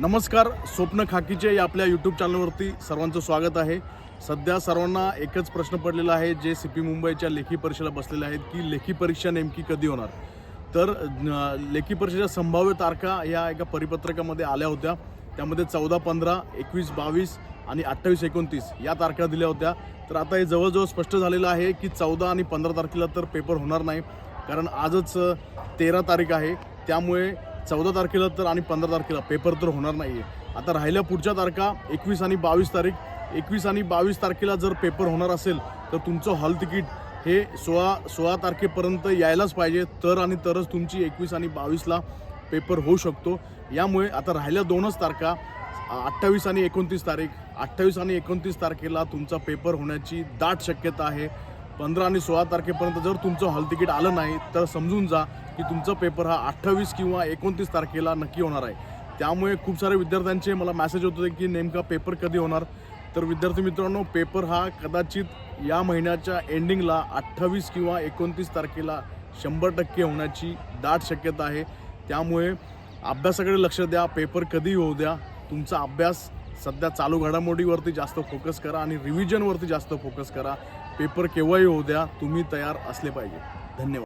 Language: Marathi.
नमस्कार स्वप्न खाकीचे या आपल्या यूट्यूब चॅनलवरती सर्वांचं स्वागत आहे. सध्या सर्वांना एकच प्रश्न पडलेला आहे जे सी पी मुंबईच्या लेखी परीक्षेला बसलेले आहेत की लेखी परीक्षा नेमकी कधी होणार? तर लेखी परीक्षेच्या संभाव्य तारखा या एका परिपत्रकामध्ये आल्या होत्या. त्यामध्ये चौदा पंधरा एकवीस बावीस आणि अठ्ठावीस एकोणतीस या तारखा दिल्या होत्या. तर आता हे जवळजवळ स्पष्ट झालेलं आहे की चौदा आणि पंधरा तारखेला तर पेपर होणार नाही कारण आजच तेरा तारीख आहे. त्यामुळे चौदा तारखेला तर आणि पंधरा तारखेला. पेपर तर होणार नाही आहे आता राहिल्या पुढच्या तारखा एकवीस आणि बावीस तारीख. एकवीस आणि बावीस तारखेला जर पेपर होणार असेल तर तुमचं हॉल तिकीट हे सोळा सोळा तारखेपर्यंत यायलाच पाहिजे. तर आणि तरच तुमची एकवीस आणि बावीसला पेपर होऊ शकतो. यामुळे आता राहिल्या दोनच तारखा अठ्ठावीस आणि एकोणतीस तारीख. अठ्ठावीस आणि एकोणतीस तारखेला तुमचा पेपर होण्याची दाट शक्यता आहे. पंधरा आणि सोळा तारखेपर्यंत जर तुमचं हॉल तिकीट आलं नाही तर समजून जा की तुमचा पेपर हा अठ्ठावीस किंवा एकोणतीस तारखेला नक्की होणार आहे. त्यामुळे खूप सारे विद्यार्थ्यांचे मला मॅसेज होत होते की नेमका पेपर कधी होणार? तर विद्यार्थी मित्रांनो पेपर हा कदाचित या महिन्याच्या एंडिंगला अठ्ठावीस किंवा एकोणतीस तारखेला शंभर टक्के होण्याची दाट शक्यता आहे. त्यामुळे अभ्यासाकडे लक्ष द्या पेपर कधी होऊ द्या तुमचा अभ्यास सध्या चालू घडामोडीवरती जास्त फोकस करा आणि रिव्हिजनवरती जास्त फोकस करा. पेपर केव्हाही होऊ द्या तुम्ही तयार असले पाहिजे. धन्यवाद.